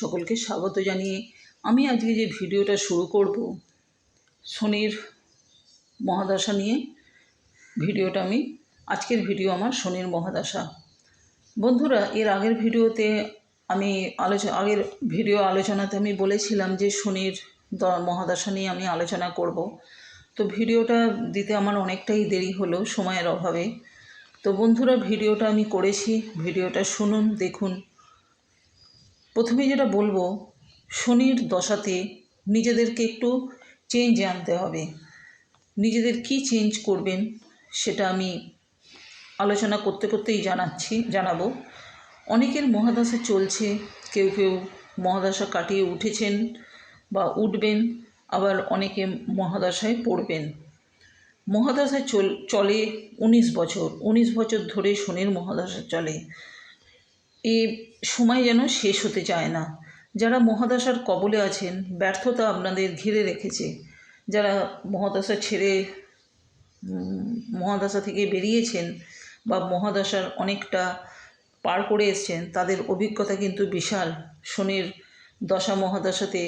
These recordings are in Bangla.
সকলকে স্বাগত জানিয়ে আমি আজকে যে ভিডিওটা শুরু করব, শনির মহাদশা নিয়ে ভিডিওটা আমি, আজকের ভিডিও আমার শনির মহাদশা। বন্ধুরা, এর আগের ভিডিওতে আমি আলোচনা আগের ভিডিও আলোচনাতে আমি বলেছিলাম যে শনির মহাদশা নিয়ে আমি আলোচনা করব। তো ভিডিওটা দিতে আমার অনেকটাই দেরি হলো সময়ের অভাবে। তো বন্ধুরা, ভিডিওটা আমি করেছি, ভিডিওটা শুনুন, দেখুন। প্রথমে যেটা বলব, শনির দশাতে নিজেদেরকে একটু চেঞ্জ আনতে হবে। নিজেদের কি চেঞ্জ করবেন সেটা আমি আলোচনা করতে করতেই জানাচ্ছি, জানাব। অনেকের মহাদশা চলছে, কেউ কেউ মহাদশা কাটিয়ে উঠেছেন বা উঠবেন, আবার অনেকে মহাদশায় পড়বেন। মহাদশা চল, চলে উনিশ বছর উনিশ বছর ধরে শনির মহাদশা চলে। এ সময় যেন শেষ হতে চায় না। যারা মহাদশার কবলে আছেন, ব্যর্থতা আপনাদের ঘিরে রেখেছে। যারা মহাদশা ছেড়ে মহাদশা থেকে বেরিয়েছেন বা মহাদশার অনেকটা পার করে এসছেন, তাদের অভিজ্ঞতা কিন্তু বিশাল। শনির দশা মহাদশাতে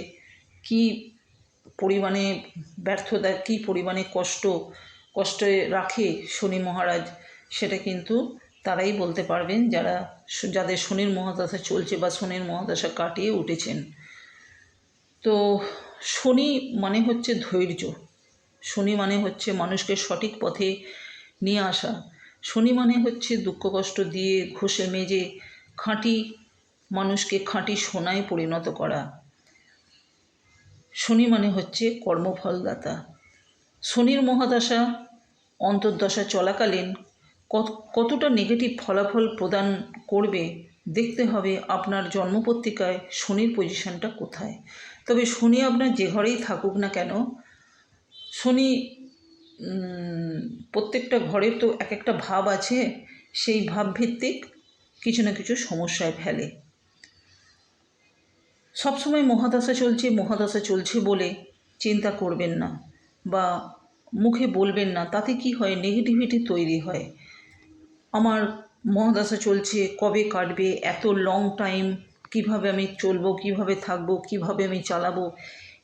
কি পরিমাণে ব্যর্থতা, কি পরিমাণে কষ্ট, কষ্টে রাখে শনি মহারাজ, সেটা কিন্তু তারাই বলতে পারবেন যারা যাদের শনির মহাদশা চলছে বা শনির মহাদশা কাটিয়ে উঠেছেন। তো শনি মানে হচ্ছে ধৈর্য। শনি মানে হচ্ছে মানুষকে সঠিক পথে নিয়ে আসা। শনি মানে হচ্ছে দুঃখ কষ্ট দিয়ে ঘষে মেজে খাঁটি মানুষকে খাঁটি সোনায় পরিণত করা। শনি মানে হচ্ছে কর্মফলদাতা। শনির মহাদশা অন্তর্দশা চলাকালীন কতটা নেগেটিভ ফলাফল প্রদান করবে দেখতে হবে আপনার জন্মপত্রিকায় শনির পজিশনটা কোথায়। তবে শনি আপনার যে ঘরেই থাকুক না কেন, শনি প্রত্যেকটা ঘরের তো এক একটা ভাব আছে, সেই ভাব ভিত্তিক কিছু না কিছু সমস্যায় ফেলে। সবসময় মহাদশা চলছে মহাদশা চলছে বলে চিন্তা করবেন না বা মুখে বলবেন না, তাতে কি হয়? নেগেটিভিটি তৈরি হয়। আমার মহাদশা চলছে, কবে কাটবে, এত লং টাইম কীভাবে আমি চলবো, কীভাবে থাকব, কীভাবে আমি চালাবো,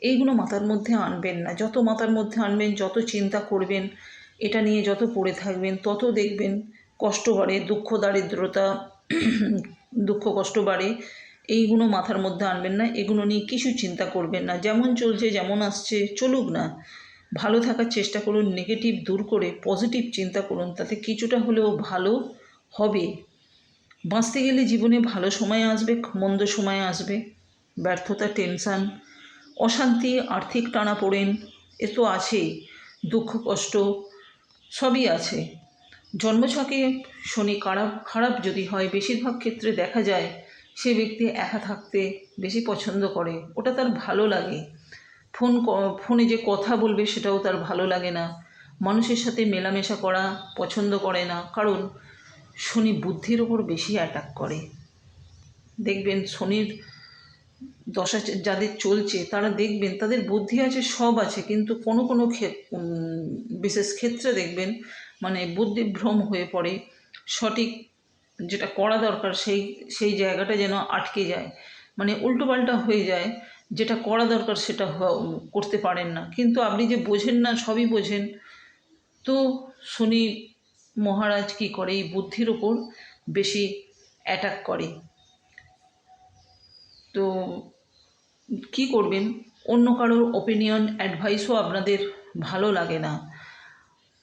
এইগুলো মাথার মধ্যে আনবেন না। যত মাথার মধ্যে আনবেন, যত চিন্তা করবেন, এটা নিয়ে যত পড়ে থাকবেন, তত দেখবেন কষ্ট বাড়ে, দুঃখ, দারিদ্রতা, দুঃখ, কষ্ট বাড়ে, এইগুলো মাথার মধ্যে আনবেন না, এগুলো নিয়ে কিছু চিন্তা করবেন না। যেমন চলছে, যেমন আসছে, চলুক না। ভালো থাকার চেষ্টা করুন নেগেটিভ দূর করে পজিটিভ চিন্তা করুন, তাতে কিছুটা হলেও ভালো হবে। বাঁচতে গেলে জীবনে ভালো সময় আসবে, মন্দ সময় আসবে, ব্যর্থতা টেনশান অশান্তি, আর্থিক টানা পড়েন এ তো আছেই, দুঃখ, কষ্ট, সবই আছে। জন্মছকে শনি খারাপ খারাপ যদি হয়, বেশিরভাগ ক্ষেত্রে দেখা যায়, সে ব্যক্তি একা থাকতে বেশি পছন্দ করে, ওটা তার ভালো লাগে। ফোন ফোনে যে কথা বলবে সেটাও তার ভালো লাগে না। মানুষের সাথে মেলামেশা করা পছন্দ করে না, কারণ শনি বুদ্ধির ওপর বেশি অ্যাটাক করে। দেখবেন শনির দশা যাদের চলছে, তারা দেখবেন তাদের বুদ্ধি আছে, সব আছে, কিন্তু কোনো কোনো বিশেষ ক্ষেত্রে দেখবেন মানে বুদ্ধিভ্রম হয়ে পড়ে। সঠিক যেটা করা দরকার সেই সেই জায়গাটা যেন আটকে যায়। মানে উল্টোপাল্টা হয়ে যায়। যেটা করা দরকার সেটা করতে পারেন না। কিন্তু আপনি যে বোঝেন না, সবই বোঝেন। তো শনি মহারাজ কি করে? এই বুদ্ধির ওপর বেশি অ্যাটাক করে। তো কি করবেন? অন্য কারোর ওপিনিয়ন অ্যাডভাইসও আপনাদের ভালো লাগে না।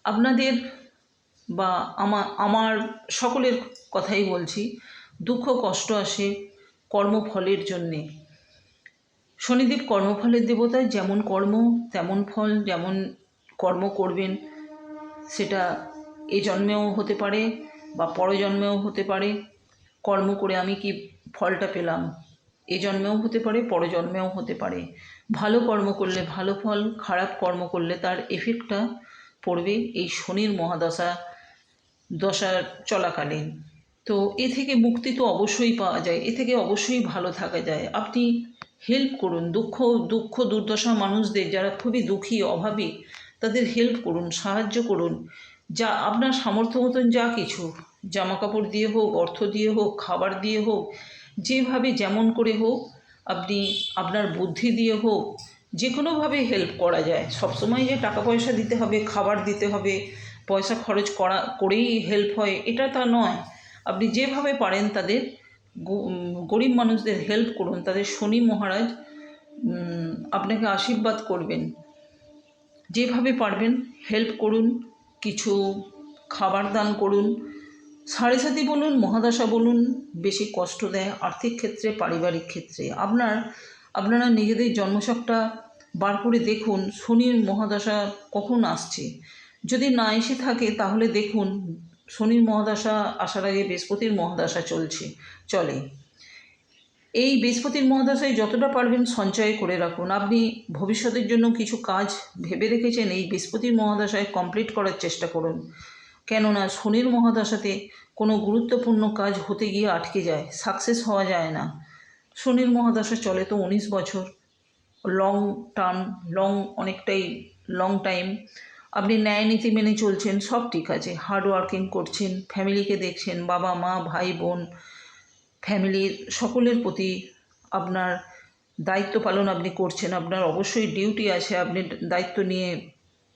আপনাদের বা আমার আমার সকলের কথাই বলছি, দুঃখ কষ্ট আসে কর্মফলের জন্যে। শনিদেব কর্মফলের দেবতা যেমন কর্ম, তেমন ফল, যেমন কর্ম করবেন, সেটা এ জন্মেও হতে পারে বা পরজন্মেও হতে পারে। কর্ম করে আমি কি ফলটা পেলাম? এ জন্মেও হতে পারে, পরজন্মেও হতে পারে। ভালো কর্ম করলে ভালো ফল, খারাপ কর্ম করলে তার এফেক্টটা পড়বে এই শনির মহাদশা, দশা চলাকালীন তো এ থেকে মুক্তি তো অবশ্যই পাওয়া যায়, এ থেকে অবশ্যই ভালো থাকা যায়। আপনি হেল্প করুন, দুঃখ দুঃখ দুর্দশা মানুষদের যারা খুবই দুঃখী, অভাবী, তাদের হেল্প করুন, সাহায্য করুন। যা আপনার সামর্থ্য মতন যা কিছু জামা কাপড় দিয়ে হোক, অর্থ দিয়ে হোক, খাবার দিয়ে হোক, যেভাবে যেমন করে হোক, আপনি আপনার বুদ্ধি দিয়ে হোক যে কোনোভাবে হেল্প করা যায়। সবসময় যে টাকা পয়সা দিতে হবে, খাবার দিতে হবে, পয়সা খরচ করা, করেই হেল্প হয়, এটা তা নয়। আপনি যেভাবে পারেন তাদের গরিব মানুষদের হেল্প করুন। তাদের শনি মহারাজ আপনাকে আশীর্বাদ করবেন। যেভাবে পারবেন হেল্প করুন, কিছু খাবার দান করুন। সাড়ে সাথী বলুন, মহাদশা বলুন, বেশি কষ্ট দেয় আর্থিক ক্ষেত্রে, পারিবারিক ক্ষেত্রে। আপনার, আপনারা নিজেদের জন্মছকটা বার করে দেখুন, শনির মহাদশা কখন আসছে। যদি না এসে থাকে, তাহলে দেখুন শনির মহাদশা আসার আগে বৃহস্পতির মহাদশা চলছে। চলে। এই বৃহস্পতির মহাদশায় যতটা পারবেন সঞ্চয় করে রাখুন। আপনি ভবিষ্যতের জন্য কিছু কাজ ভেবে রেখেছেন, এই বৃহস্পতির মহাদশায় কমপ্লিট করার চেষ্টা করুন। কেননা শনির মহাদশাতে কোনো গুরুত্বপূর্ণ কাজ হতে গিয়ে আটকে যায় সাকসেস হওয়া যায় না। শনির মহাদশা চলে তো উনিশ বছর। লং টার্ম লং অনেকটাই লং টাইম আপনি ন্যায় নীতি মেনে চলছেন, সব ঠিক আছে। হার্ড ওয়ার্কিং করছেন ফ্যামিলিকে দেখছেন, বাবা, মা, ভাই, বোন ফ্যামিলির সকলের প্রতি আপনার দায়িত্ব পালন আপনি করছেন। আপনার অবশ্যই ডিউটি আছে, আপনি দায়িত্ব নিয়ে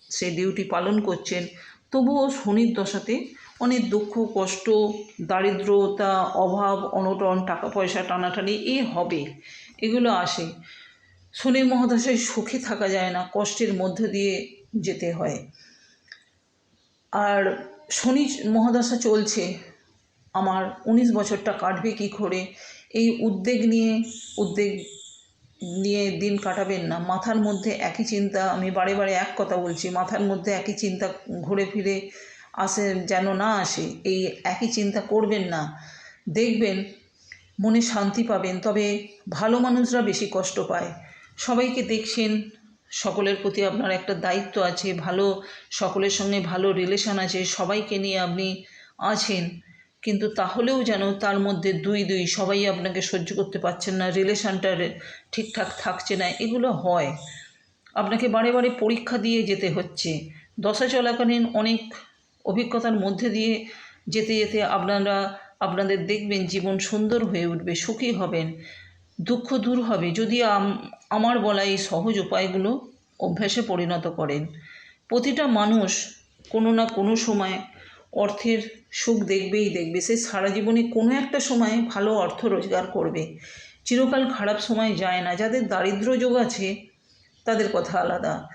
সেই ডিউটি পালন করছেন। তবুও শনির দশাতে অনেক দুঃখ, কষ্ট, দারিদ্রতা, অভাব, অনটন টাকা পয়সা টানাটানি, এ হবে, এগুলো আসে। শনির মহাদশায় সুখে থাকা যায় না, কষ্টের মধ্যে দিয়ে যেতে হয়। আর শনি মহাদশা চলছে। আমার উনিশ বছরটা কাটবে কী করে? এই উদ্বেগ নিয়ে উদ্বেগ নিয়ে দিন কাটাবেন না। মাথার মধ্যে একই চিন্তা, আমি বারে বারে এক কথা বলছি, মাথার মধ্যে একই চিন্তা ঘুরে ফিরে আসে যেন না আসে, এই একই চিন্তা করবেন না। দেখবেন মনে শান্তি পাবেন, তবে ভালো মানুষরা বেশি কষ্ট পায়। সবাইকে দেখছেন, সকলের প্রতি আপনার একটা দায়িত্ব আছে, ভালো, সকলের সঙ্গে ভালো রিলেশন আছে, সবাইকে নিয়ে আপনি আছেন। কিন্তু তাহলেও যেন তার মধ্যে দুই দুই, সবাই আপনাকে সহ্য করতে পারছেন না রিলেশনটা ঠিকঠাক থাকছে না, এগুলো হয়। আপনাকে বারে বারে পরীক্ষা দিয়ে যেতে হচ্ছে। দশা চলাকালীন অনেক অভিজ্ঞতার মধ্যে দিয়ে যেতে যেতে আপনারা, আপনাদের দেখবেন জীবন সুন্দর হয়ে উঠবে, সুখী হবেন। দুঃখ দূর হবে যদি আমার বলা এই সহজ উপায়গুলো অভ্যাসে পরিণত করেন। প্রতিটা মানুষ কোনো না কোনো সময় অর্থের সুখ দেখবেই দেখবে। সে সারা জীবনে কোনো একটা সময় ভালো অর্থ রোজগার করবে। চিরকাল খারাপ সময় যায় না। যাদের দারিদ্র যোগ আছে, তাদের কথা আলাদা।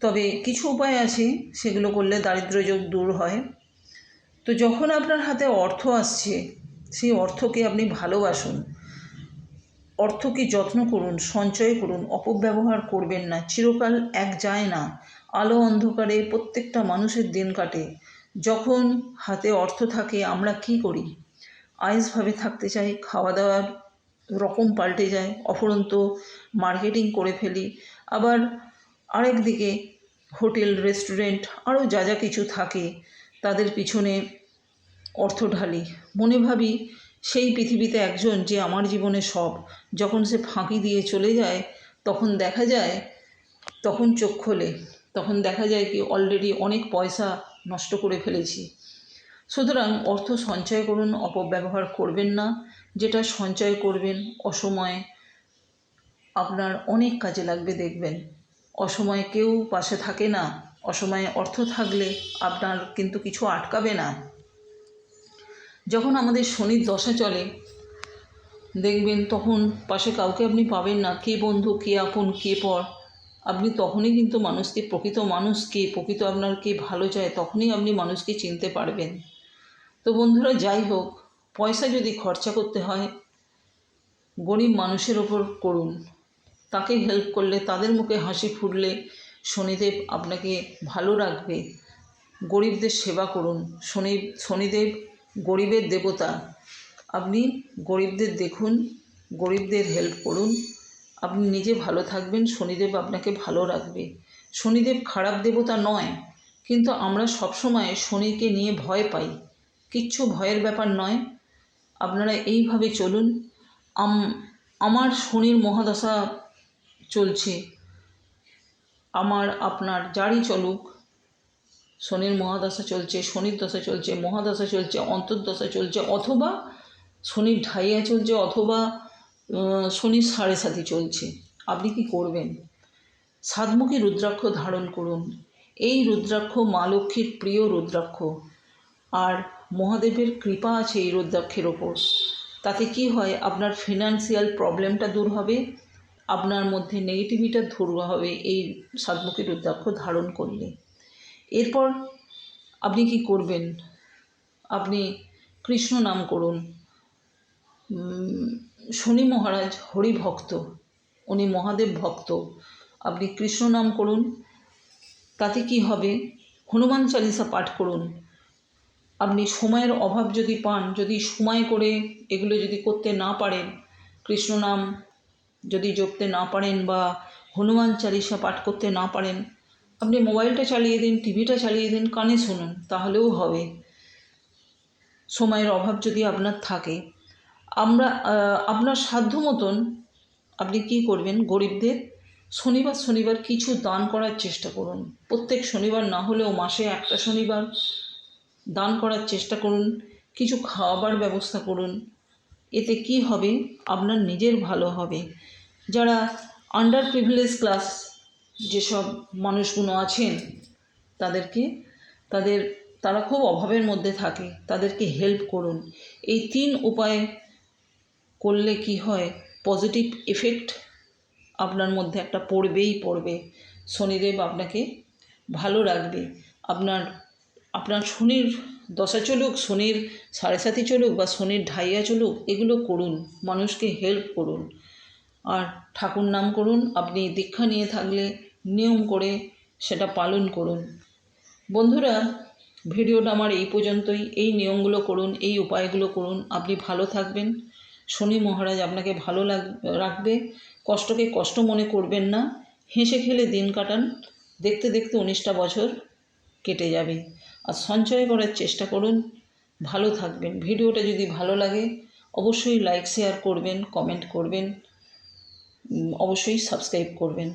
তবে কিছু উপায় আছে সেগুলো করলে দারিদ্র যোগ দূর হয়। তো যখন আপনার হাতে অর্থ আসছে, সেই অর্থকে আপনি ভালোবাসুন। অর্থকে যত্ন করুন, সঞ্চয় করুন, অপব্যবহার করবেন না, চিরকাল এক যায় না। আলো অন্ধকারে প্রত্যেকটা মানুষের দিন কাটে। যখন হাতে অর্থ থাকে, আমরা কি করি? আইসভাবে থাকতে চাই খাওয়া দাওয়ার রকম পাল্টে যায়, অফুরন্ত মার্কেটিং করে ফেলি। আবার আরেক দিকে হোটেল, রেস্টুরেন্ট, আরও যা যা কিছু থাকে, তাদের পিছনে অর্থ ঢালি। মনে ভাবি সেই পৃথিবীতে একজন যে আমার জীবনে সব, যখন সে ফাঁকি দিয়ে চলে যায়, তখন দেখা যায়, তখন চোখ খোলে, তখন দেখা যায় কি অলরেডি অনেক পয়সা নষ্ট করে ফেলেছি। সুতরাং অর্থ সঞ্চয় করুন, অপব্যবহার করবেন না। যেটা সঞ্চয় করবেন, অসময়ে আপনার অনেক কাজে লাগবে দেখবেন। অসময়ে কেউ পাশে থাকে না, অসময়ে অর্থ থাকলে আপনার কিন্তু কিছু আটকাবে না। যখন আমাদের শনির দশা চলে, দেখবেন তখন পাশে কাউকে আপনি পাবেন না। কে বন্ধু, কে আপন, কে পর। আপনি তখনই কিন্তু মানুষকে, প্রকৃত মানুষ কে প্রকৃত আপনার কে ভালো চায়, তখনই আপনি মানুষকে চিনতে পারবেন। তো বন্ধুরা, যাই হোক, পয়সা যদি খরচা করতে হয়, গরিব মানুষের ওপর করুন। তাকে হেল্প করলে, তাদের মুখে হাসি ফুটলে শনিদেব আপনাকে ভালো রাখবে। গরিবদের সেবা করুন। শনি, শনিদেব গরিবের দেবতা। আপনি গরিবদের দেখুন, গরিবদের হেল্প করুন। আপনি নিজে ভালো থাকবেন, শনিদেব আপনাকে ভালো রাখবে। শনিদেব খারাপ দেবতা নয়, কিন্তু আমরা সবসময় শনিকে নিয়ে ভয় পাই। কিচ্ছু ভয়ের ব্যাপার নয়। আপনারা এইভাবে চলুন। আম, আমার শনির মহাদশা চলছে। আমার, আপনার, যারই চলুক শনির মহাদশা চলছে, শনির দশা চলছে, মহাদশা চলছে, অন্তর্দশা চলছে, অথবা শনির ঢাইয়া চলছে, অথবা শনির সাড়ে সাথী চলছে। আপনি কি করবেন? সাতমুখী রুদ্রাক্ষ ধারণ করুন। এই রুদ্রাক্ষ মা লক্ষ্মীর প্রিয় রুদ্রাক্ষ। আর মহাদেবের কৃপা আছে এই রুদ্রাক্ষের ওপর। তাতে কি হয়? আপনার ফিনান্সিয়াল প্রবলেমটা দূর হবে। আপনার মধ্যে নেগেটিভিটা দূর হবে এই সাতমুখী রুদ্রাক্ষ ধারণ করলে। এরপর আপনি কি করবেন? আপনি কৃষ্ণ নাম করুন। শনি মহারাজ হরি ভক্ত উনি মহাদেব ভক্ত। আপনি কৃষ্ণ নাম করুন, তাতে কি হবে? হনুমান চালিসা পাঠ করুন। আপনি সময়ের অভাব যদি পান, যদি সময় করে এগুলো যদি করতে না পারেন, কৃষ্ণ নাম যদি জপতে না পারেন বা হনুমান চালিসা পাঠ করতে না পারেন আপনি মোবাইলটা চালিয়ে দিন, টিভিটা চালিয়ে দিন, কানে শুনুন, তাহলেও হবে। সময়ের অভাব যদি আপনার থাকে, আমরা আপনার সাধ্য মতন আপনি কি করবেন? গরিবদের শনিবার শনিবার কিছু দান করার চেষ্টা করুন। প্রত্যেক শনিবার না হলেও মাসে একটা শনিবার দান করার চেষ্টা করুন, কিছু খাওয়াবার ব্যবস্থা করুন। এতে কি হবে? আপনার নিজের ভালো হবে। যারা আন্ডার প্রিভিলেজ ক্লাস যেসব মানুষগুলো আছেন তাদেরকে, তাদের, তারা খুব অভাবের মধ্যে থাকে, তাদেরকে হেল্প করুন। এই তিন উপায় করলে কি হয়? পজিটিভ এফেক্ট আপনার মধ্যে একটা পড়বেই পড়বে। শনিদেব আপনাকে ভালো রাখবে। আপনার আপনার শনির দশা চলুক, শনির সাড়ে সাথী চলুক বা শনির ঢাইয়া চলুক, এগুলো করুন। মানুষকে হেল্প করুন। আর ঠাকুর নাম করুন। আপনি দীক্ষা নিয়ে থাকলে নিয়ম করে সেটা পালন করুন। বন্ধুরা, ভিডিওটা আমার এই পর্যন্তই। এই নিয়মগুলো করুন, এই উপায়গুলো করুন। আপনি ভালো থাকবেন। শনি মহারাজ আপনাকে ভালো লাগ, রাখবে। কষ্টকে কষ্ট মনে করবেন না। হেসে খেলে দিন কাটান। দেখতে দেখতে উনিশটা বছর কেটে যাবে। আর সঞ্চয় করার চেষ্টা করুন। ভালো থাকবেন। ভিডিওটা যদি ভালো লাগে, অবশ্যই লাইক শেয়ার করবেন কমেন্ট করবেন। অবশ্যই সাবস্ক্রাইব করবেন।